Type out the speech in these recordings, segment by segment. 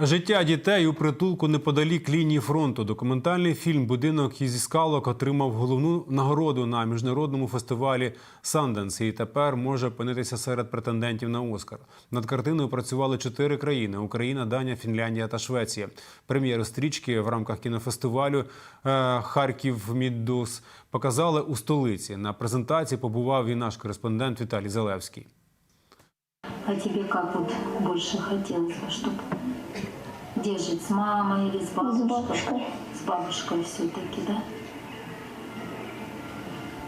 Життя дітей у притулку неподалік лінії фронту. Документальний фільм Будинок із скалок отримав головну нагороду на міжнародному фестивалі Санденс і тепер може опинитися серед претендентів на Оскар. Над картиною працювали чотири країни: Україна, Данія, Фінляндія та Швеція. Прем'єру стрічки в рамках кінофестивалю е, Харків Міддус показали у столиці. На презентації побував і наш кореспондент Віталій Залевський. А тебе больше хотелось бы, чтобы где жить, с мамой или с бабушкой? С бабушкой. С бабушкой все-таки, да?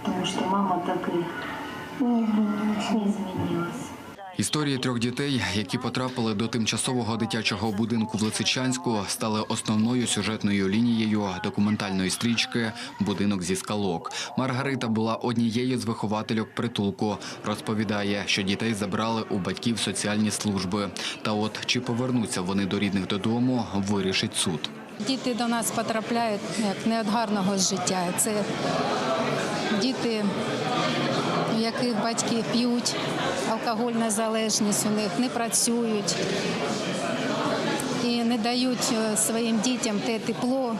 Потому что мама так и Не изменилось. не изменилась. Історії трьох дітей, які потрапили до тимчасового дитячого будинку в Лисичанську, стали основною сюжетною лінією документальної стрічки Будинок зі скалок. Маргарита була однією з виховательок притулку. Розповідає, що дітей забрали у батьків соціальні служби. Та от чи повернуться вони до рідних додому, вирішить суд. Діти до нас потрапляють як не від гарного життя. Це діти, батьки п'ють, алкогольна залежність у них, не працюють і не дають е, своїм дітям те тепло,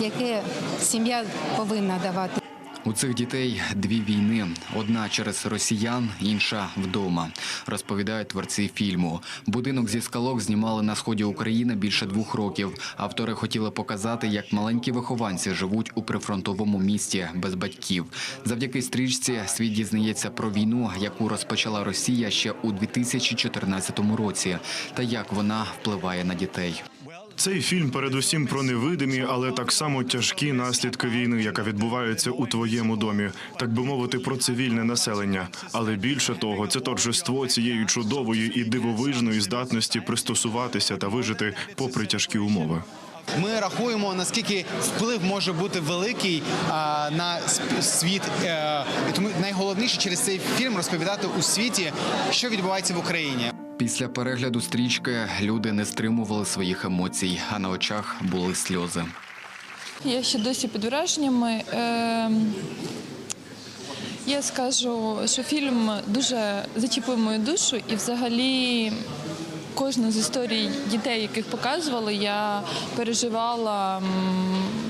яке сім'я повинна давати. У цих дітей дві війни: одна через росіян, інша вдома. Розповідають творці фільму. Будинок зі скалок знімали на сході України більше двох років. Автори хотіли показати, як маленькі вихованці живуть у прифронтовому місті без батьків. Завдяки стрічці світ дізнається про війну, яку розпочала Росія ще у 2014 році, та як вона впливає на дітей. Цей фільм передусім про невидимі, але так само тяжкі наслідки війни, яка відбувається у твоєму домі, так би мовити, про цивільне населення. Але більше того, це торжество цієї чудової і дивовижної здатності пристосуватися та вижити попри тяжкі умови. Ми рахуємо наскільки вплив може бути великий а, на світ. Е, тому найголовніше через цей фільм розповідати у світі, що відбувається в Україні. Після перегляду стрічки люди не стримували своїх емоцій, а на очах були сльози. Я ще досі під враженнями. Ем, Я скажу, що фільм дуже зачепив мою душу, і взагалі кожну з історій дітей, яких показували, я переживала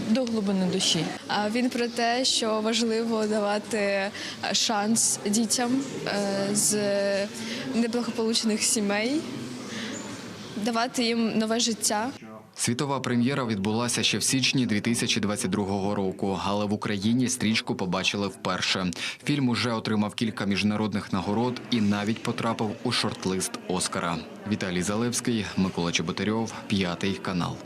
до глибини душі. А Він про те, що важливо давати шанс дітям е, з неблагополучних сімей, давати їм нове життя. Світова прем'єра відбулася ще в січні 2022 року, але в Україні стрічку побачили вперше. Фільм уже отримав кілька міжнародних нагород і навіть потрапив у шорт-лист Оскара. Віталій Залевський, Микола Чеботарьов, п'ятий канал.